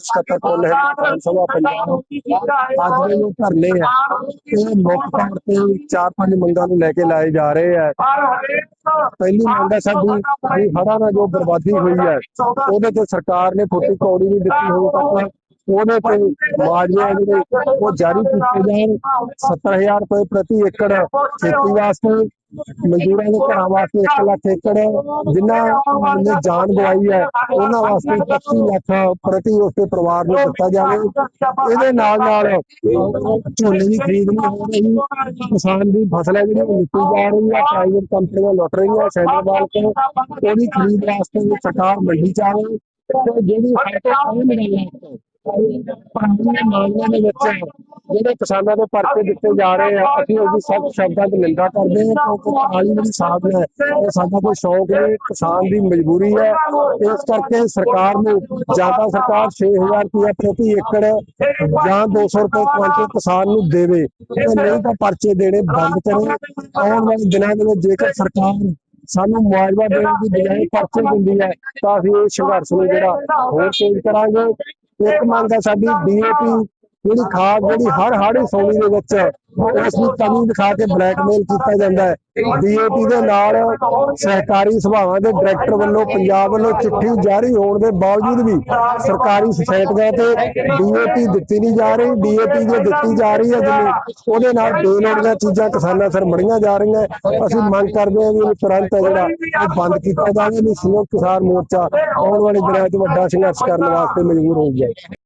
ਸਕੱਤਰ ਕੋਲ ਹੈ ਕਿਸਾਨ ਸਭਾ ਪੰਜਾਬ ਅੱਜ ਦੇ ਜੋ ਧਰਨੇ ਆ ਇਹ ਮੁੱਖ ਤੌਰ ਤੇ ਚਾਰ ਪੰਜ ਮੰਗਾਂ ਨੂੰ ਲੈ ਕੇ ਲਾਏ ਜਾ ਰਹੇ ਆ ਪਹਿਲੀ ਮੰਗ ਹੈ ਸਾਡੀ ਵੀ ਨਾਲ ਜੋ ਬਰਬਾਦੀ ਹੋਈ ਹੈ ਉਹਦੇ ਤੇ ਸਰਕਾਰ ਨੇ ਫੁੱਟੀ ਕੌੜੀ ਨਹੀਂ ਦਿੱਤੀ ਹੋਈ ਤੱਕ ਉਹਦੇ ਤੇ ਆ ਜਿਹੜੇ ਉਹ ਜਾਰੀ ਕੀਤੇ ਜਾਣ 70000 ਰੁਪਏ ਪ੍ਰਤੀ ਏਕੜ ਖੇਤੀ ਵਾਸਤੇ ਮਜ਼ਦੂਰਾਂ ਦੇ ਘਰਾਂ ਵਾਸਤੇ 1 ਲੱਖ ਏਕੜ ਜਿਨ੍ਹਾਂ ਨੇ ਜਾਨ ਗਵਾਈ ਹੈ ਉਹਨਾਂ ਵਾਸਤੇ 25 ਲੱਖ ਪ੍ਰਤੀ ਉਸਦੇ ਪਰਿਵਾਰ ਨੂੰ ਦਿੱਤਾ ਜਾਵੇ। ਇਹਦੇ ਨਾਲ ਨਾਲ ਝੋਨੇ ਦੀ ਖਰੀਦ ਨਹੀਂ ਹੋ ਰਹੀ ਕਿਸਾਨ ਦੀ ਫਸਲ ਹੈ ਜਿਹੜੀ ਉਹ ਲੁੱਟੀ ਜਾ ਰਹੀ ਹੈ ਪ੍ਰਾਈਵੇਟ ਕੰਪਨੀਆਂ ਲੁੱਟ ਰਹੀਆਂ ਸੈਂਟਰ ਤੋਂ ਉਹਦੀ ਖਰੀਦ ਵਾਸਤੇ ਸਰਕਾਰ ਮੰਡੀ ਚ ਆਵੇ ਤੇ ਜਿਹੜੀ ਸਾਡੇ ਆਉਣ ਵਾਲੀ ਹੈ ਪੁਰਾਣੇ ਮਾਮਲਿਆਂ ਦੇ ਵਿੱਚ ਜਿਹੜੇ ਕਿਸਾਨਾਂ ਦੇ ਪਰਚੇ ਦਿੱਤੇ ਜਾ ਰਹੇ ਆ, ਅਸੀਂ ਉਹਦੀ ਸਖਤ ਸ਼ਬਦਾਂ 'ਚ ਨਿੰਦਾ ਕਰਦੇ ਹਾਂ, ਕਿਉਂਕਿ ਕਾਲੀ ਜਿਹੜੀ ਸਾਹਬ ਹੈ। ਇਹ ਸਾਡਾ ਕੋਈ ਸ਼ੌਕ ਨਹੀਂ, ਕਿਸਾਨ ਦੀ ਮਜਬੂਰੀ ਹੈ। ਇਸ ਕਰਕੇ ਸਰਕਾਰ ਨੂੰ ਜਾਂ ਸਰਕਾਰ 6000 ਰੁਪਏ ਪ੍ਰਤੀ ਏਕੜ ਜਾਂ 200 ਰੁਪਏ ਕੁਇੰਟਲ ਕਿਸਾਨ ਨੂੰ ਦੇਵੇ ਤੇ ਨਹੀਂ ਤਾਂ ਪਰਚੇ ਦੇਣੇ ਬੰਦ ਕਰੇ। ਆਉਣ ਵਾਲੇ ਦਿਨਾਂ ਦੇ ਵਿੱਚ ਜੇਕਰ ਸਰਕਾਰ ਸਾਨੂੰ ਮੁਆਵਜ਼ਾ ਦੇਣ ਦੀ ਬਜਾਏ ਪਰਚੇ ਦਿੰਦੀ ਹੈ, ਤਾਂ ਅਸੀਂ ਇਹ ਸੰਘਰਸ਼ ਨੂੰ ਜਿਹੜਾ ਹੋਰ ਤੇਜ਼ ਕਰਾਂਗੇ। ਇੱਕ ਮੰਗ ਹੈ ਸਾਡੀ ਡੀਏਪੀ ਜਿਹੜੀ ਖਾਦ ਜਿਹੜੀ ਹਰ ਹਾੜੀ ਸੌਣੀ ਦੇ ਵਿੱਚ ਉਸ ਦੀ ਕਮੀ ਦਿਖਾ ਕੇ ਬਲੈਕਮੇਲ ਕੀਤਾ ਜਾਂਦਾ ਹੈ। ਡੀਏਪੀ ਦੇ ਨਾਲ ਸਹਿਕਾਰੀ ਸਭਾਵਾਂ ਦੇ ਡਾਇਰੈਕਟਰ ਵੱਲੋਂ, ਪੰਜਾਬ ਵੱਲੋਂ ਚਿੱਠੀ ਜਾਰੀ ਹੋਣ ਦੇ ਬਾਵਜੂਦ ਵੀ ਸਰਕਾਰੀ ਸੁਸਾਇਟੀਆਂ ਤੇ ਡੀਏਪੀ ਦਿੱਤੀ ਨਹੀਂ ਜਾ ਰਹੀ। ਡੀਏਪੀ ਜੇ ਦਿੱਤੀ ਜਾ ਰਹੀ ਹੈ, ਜਿਵੇਂ ਉਹਦੇ ਨਾਲ ਬੇਲੋੜੀਆਂ ਚੀਜ਼ਾਂ ਕਿਸਾਨਾਂ ਸਿਰ ਮੜੀਆਂ ਜਾ ਰਹੀਆਂ। ਅਸੀਂ ਮੰਗ ਕਰਦੇ ਹਾਂ ਵੀ ਇਹਨੂੰ ਤੁਰੰਤ ਹੈ ਜਿਹੜਾ ਇਹ ਬੰਦ ਕੀਤਾ ਜਾਵੇ ਨਹੀਂ ਸੰਯੁਕਤ ਕਿਸਾਨ ਮੋਰਚਾ ਆਉਣ ਵਾਲੇ ਦਿਨਾਂ 'ਚ ਵੱਡਾ ਸੰਘਰਸ਼ ਕਰਨ ਵਾਸਤੇ ਮਜਬੂਰ ਹੋ ਗਿਆ।